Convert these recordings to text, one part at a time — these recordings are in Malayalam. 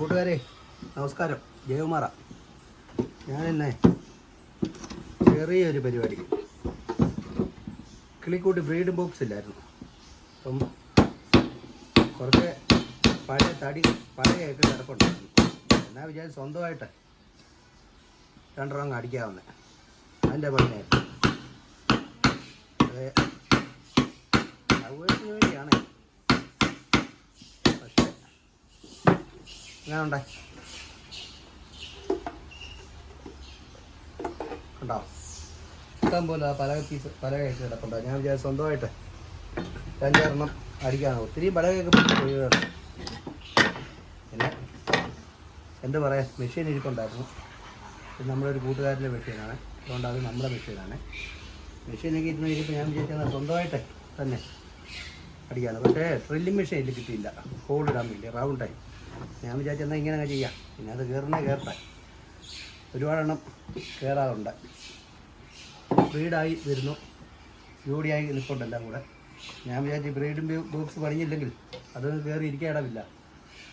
കൂട്ടുകാരെ നമസ്കാരം. ജയകുമാറ. എന്നെ ചെറിയൊരു പരിപാടി കിളിക്കൂട്ടി ബ്രീഡ് ബോക്സ് ഇല്ലായിരുന്നു. അപ്പം കുറച്ച് പഴയ തടി പഴയൊക്കെ കിടപ്പുണ്ടായിരുന്നു. എന്നാ വിചാരിച്ച് സ്വന്തമായിട്ട് രണ്ടെണ്ണം അടിക്കാവുന്നേ. അതിന്റെ പണിയായിരുന്നു. അത് വേണ്ടിയാണ് പക്ഷേ എങ്ങനെ കണ്ടോ? ഇഷ്ടം പോലെ പല പീസ് പല കേക്ക് കിടപ്പുണ്ടോ. ഞാൻ വിചാരിച്ചു സ്വന്തമായിട്ട് രണ്ടെണ്ണം അടിക്കാണ് ഒത്തിരി പലകയൊക്കെ കേക്ക്. പിന്നെ എന്ത് പറയാ മെഷീൻ ഇരിപ്പുണ്ടായിരുന്നു. ഇത് നമ്മളൊരു കൂട്ടുകാരന്റെ മെഷീനാണ് അതുകൊണ്ട് അത് നമ്മുടെ മെഷീനാണ് മെഷീനൊക്കെ ഇരുന്ന് കഴിഞ്ഞപ്പോൾ ഞാൻ വിചാരിച്ചാൽ സ്വന്തമായിട്ട് തന്നെ അടിക്കാണ് പക്ഷേ ഡ്രില്ലിംഗ് മെഷീൻ ഇല്ല കിട്ടിയില്ല. ഹോൾ ഇടാൻ വേണ്ടി റൗണ്ടായി ഞാൻ വിചാരിച്ചെന്നാൽ ഇങ്ങനെ ചെയ്യാം. പിന്നെ അത് കയറണേ കയറട്ടെ ഒരുപാടെണ്ണം കയറാറുണ്ട് ബ്രീഡായി വരുന്നു. ജോഡിയായി നിൽപ്പുണ്ട് എല്ലാം കൂടെ. ഞാൻ വിചാരിച്ചു ബ്രീഡും ബോക്സ് പണിഞ്ഞില്ലെങ്കിൽ അത് കയറി ഇരിക്കാൻ ഇടമില്ല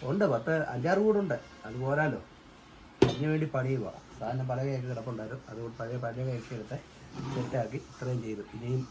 ഉണ്ട് പത്ത് അഞ്ചാറ് കൂടുണ്ട്. അത് പോരാലോ. അതിന് വേണ്ടി പണിയുക. സാധനം പലകയൊക്കെ കിടപ്പുണ്ടായിരുന്നു. അതുകൊണ്ട് പഴയ പലകയൊക്കെ എടുത്ത് സെറ്റാക്കി ഇത്രയും ചെയ്തു. ഇനിയും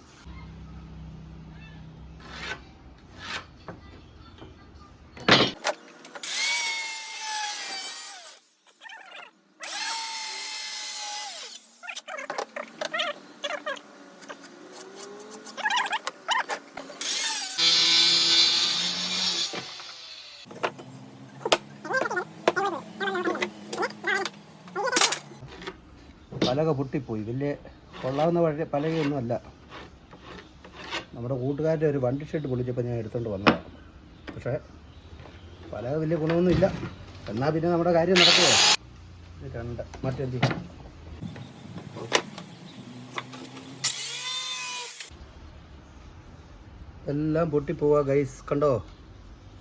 പലക പൊട്ടിപ്പോയി. വലിയ കൊള്ളാവുന്ന പഴയ പലകയൊന്നും അല്ല നമ്മുടെ കൂട്ടുകാരുടെ ഒരു വണ്ടി ഷെഡ് പൊളിച്ചപ്പോൾ ഞാൻ എടുത്തുകൊണ്ട് വന്നതാണ് പക്ഷേ പലക വലിയ ഗുണമൊന്നുമില്ല. എന്നാൽ പിന്നെ നമ്മുടെ കാര്യം നടക്കുക രണ്ട് മറ്റെന്ത് എല്ലാം പൊട്ടിപ്പോവാ ഗൈസ്. കണ്ടോ?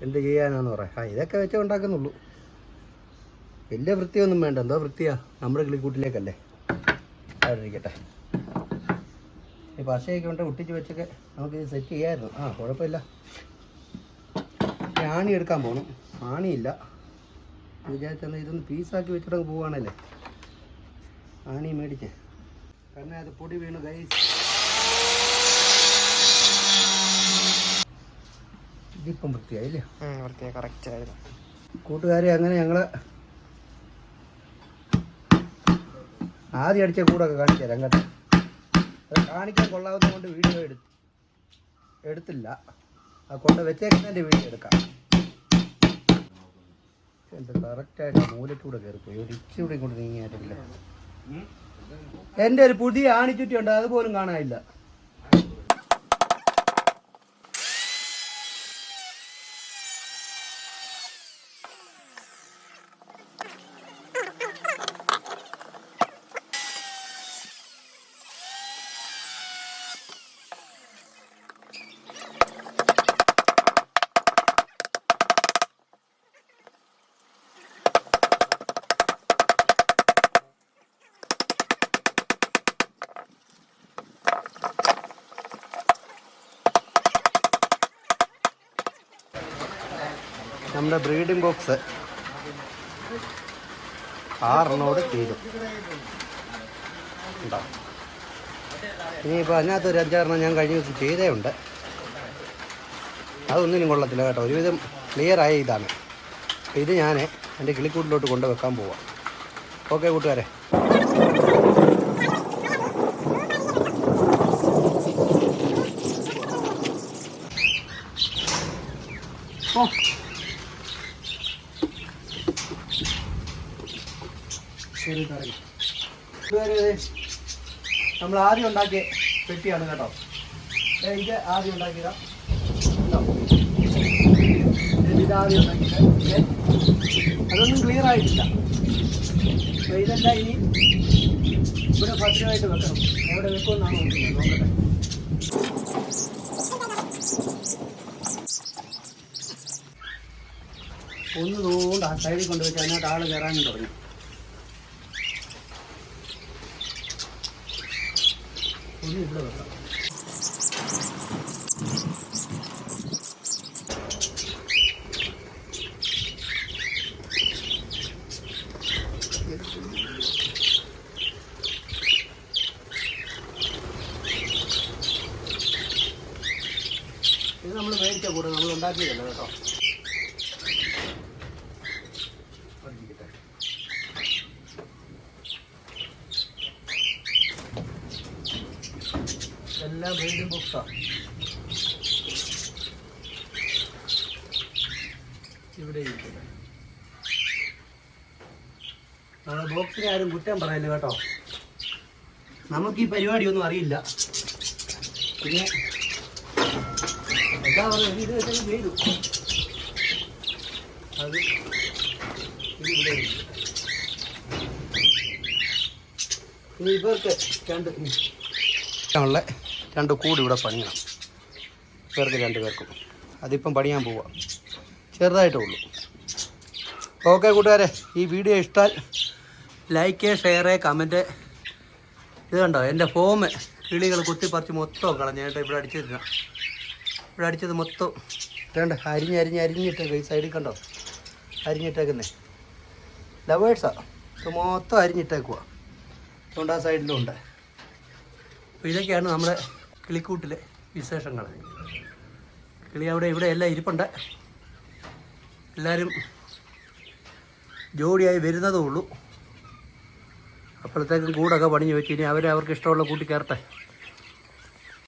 എന്ത് ചെയ്യാനാന്ന് പറയാം. ആ ഇതൊക്കെ വെച്ചേ ഉണ്ടാക്കുന്നുള്ളൂ. വലിയ വൃത്തിയൊന്നും വേണ്ട. എന്തോ വൃത്തിയാ. നമ്മുടെ കിളിക്കൂട്ടിലേക്കല്ലേ? അവിടെ ഇരിക്കട്ടെ ഈ പശയൊക്കെ കൊണ്ട് ഒട്ടിച്ച് വെച്ചൊക്കെ നമുക്ക് ഇത് സെറ്റ് ചെയ്യാമായിരുന്നു ആ കുഴപ്പമില്ല. ആണി എടുക്കാൻ പോകണം ആണിയില്ല. വിചാരിച്ചെന്നാൽ ഇതൊന്ന് പീസാക്കി വെച്ചിട്ടങ്ങ് പോവുകയാണല്ലേ ആണി മേടിച്ച്. കാരണം അത് പൊടി വീണു കൈ ഇതിപ്പം വൃത്തിയായില്ലേ? വൃത്തിയാ കറക്റ്റ് ആയിരുന്നു കൂട്ടുകാരെ അങ്ങനെ ഞങ്ങൾ ആദ്യം അടിച്ച കൂടൊക്കെ കാണിച്ചു തരാം കേട്ടോ അത് കാണിക്കാൻ കൊള്ളാവുന്ന കൊണ്ട് വീഡിയോ എടു എടുത്തില്ല. ആ കൊണ്ട് വെച്ചേക്കുന്നതിന്റെ വീഡിയോ എടുക്കാം. എന്റെ കറക്റ്റായിട്ട് മൂലക്കൂടെ കയറിപ്പോയി. ഒരു ഇച്ചിരി കൊണ്ട് നീങ്ങിയായിട്ടില്ല. എന്റെ ഒരു പുതിയ ആണിച്ചുറ്റി ഉണ്ട് അതുപോലും കാണാനില്ല. നമ്മുടെ ബ്രീഡിംഗ് ബോക്സ് ആറെണ്ണോട് തീരും. ഉണ്ടോ? ഇനിയിപ്പോൾ അതിനകത്ത് ഒരു അഞ്ചാറെണ്ണം ഞാൻ കഴിഞ്ഞ ദിവസം ചെയ്തേ ഉണ്ട് അതൊന്നിനും കൊള്ളത്തില്ല കേട്ടോ. ഒരുവിധം ക്ലിയർ ആയ ഇതാണ്. ഇത് ഞാൻ എന്റെ കിളിക്കൂട്ടിലോട്ട് കൊണ്ട് വെക്കാൻ പോവാം. ഓക്കെ കൂട്ടുകാരെ. ഓ നമ്മൾ ആദ്യം ഉണ്ടാക്കിയ പെട്ടിയാണ് കേട്ടോ. ഇത് ആദ്യം ഉണ്ടാക്കിയതാ. അതൊന്നും ക്ലിയർ ആയിട്ടില്ല. അപ്പോൾ ഇതെല്ലാം ഇനി ഇവിടെ ഭക്ഷണമായിട്ട് വെക്കണം. എവിടെ വെക്കുമെന്നാണ് നോക്കുന്നത്. നോക്കട്ടെ. ഒന്ന് തോണ്ട് ആ സൈഡിൽ കൊണ്ടുവച്ച് അതിനകത്ത് ആൾ കയറാനും തുടങ്ങി. கொடி உள்ள வைக்கலாம் ഇത് നമ്മൾ മേടിച്ചാൽ കൂടെ നമ്മൾ ഉണ്ടാക്കിയതല്ല കേട്ടോ എല്ലാം ബ്രീഡിംഗ് ബുക്സാണ് ഇവിടെ ഇരിക്കുന്നത് നമ്മുടെ ബോക്സിനെ ആരും കുറ്റം പറയല്ല കേട്ടോ. നമുക്ക് ഈ പരിപാടി ഒന്നും അറിയില്ല. പിന്നെ എന്താ പറയുക ഇത് വെച്ചാൽ ചെയ്തു അത് ഇവിടെ ഇവർക്ക് രണ്ട് ഉള്ള രണ്ട് കൂടി ഇവിടെ പണിയണം. ഇവർക്ക് രണ്ട് പേർക്കും. അതിപ്പം പണിയാൻ പോവാം. ചെറുതായിട്ടേ ഉള്ളൂ. ഓക്കെ കൂട്ടുകാരെ ഈ വീഡിയോ ഇഷ്ടാൽ ലൈക്ക് ഷെയർ കമന്റ്. ഇത് കണ്ടോ? എന്റെ ഫോം കിളികൾ കുത്തിപ്പറിച്ച് മൊത്തം കളഞ്ഞേട്ട് ഇവിടെ അടിച്ചിരുന്ന. ഇവിടെ അടിച്ചത് മൊത്തം. വേണ്ട അരിഞ്ഞ് അരിഞ്ഞ് അരിഞ്ഞിട്ടേക്ക് ഈ സൈഡിൽ കണ്ടോ? അരിഞ്ഞിട്ടേക്കുന്നേ. ലവേഴ്സാ ഇത് മൊത്തം അരിഞ്ഞിട്ടേക്കുവാ. അതുകൊണ്ട് ആ സൈഡിലും ഉണ്ട്. ഇതൊക്കെയാണ് നമ്മുടെ കിളിക്കൂട്ടിലെ വിശേഷങ്ങൾ. കിളി അവിടെ ഇവിടെ എല്ലാം ഇരിപ്പുണ്ട്. എല്ലാവരും ജോഡിയായി വരുന്നതേ ഉള്ളൂ. അപ്പോഴത്തേക്കും കൂടൊക്കെ പണിഞ്ഞു വെച്ച് ഇനി അവർ അവർക്ക് ഇഷ്ടമുള്ള കൂട്ടി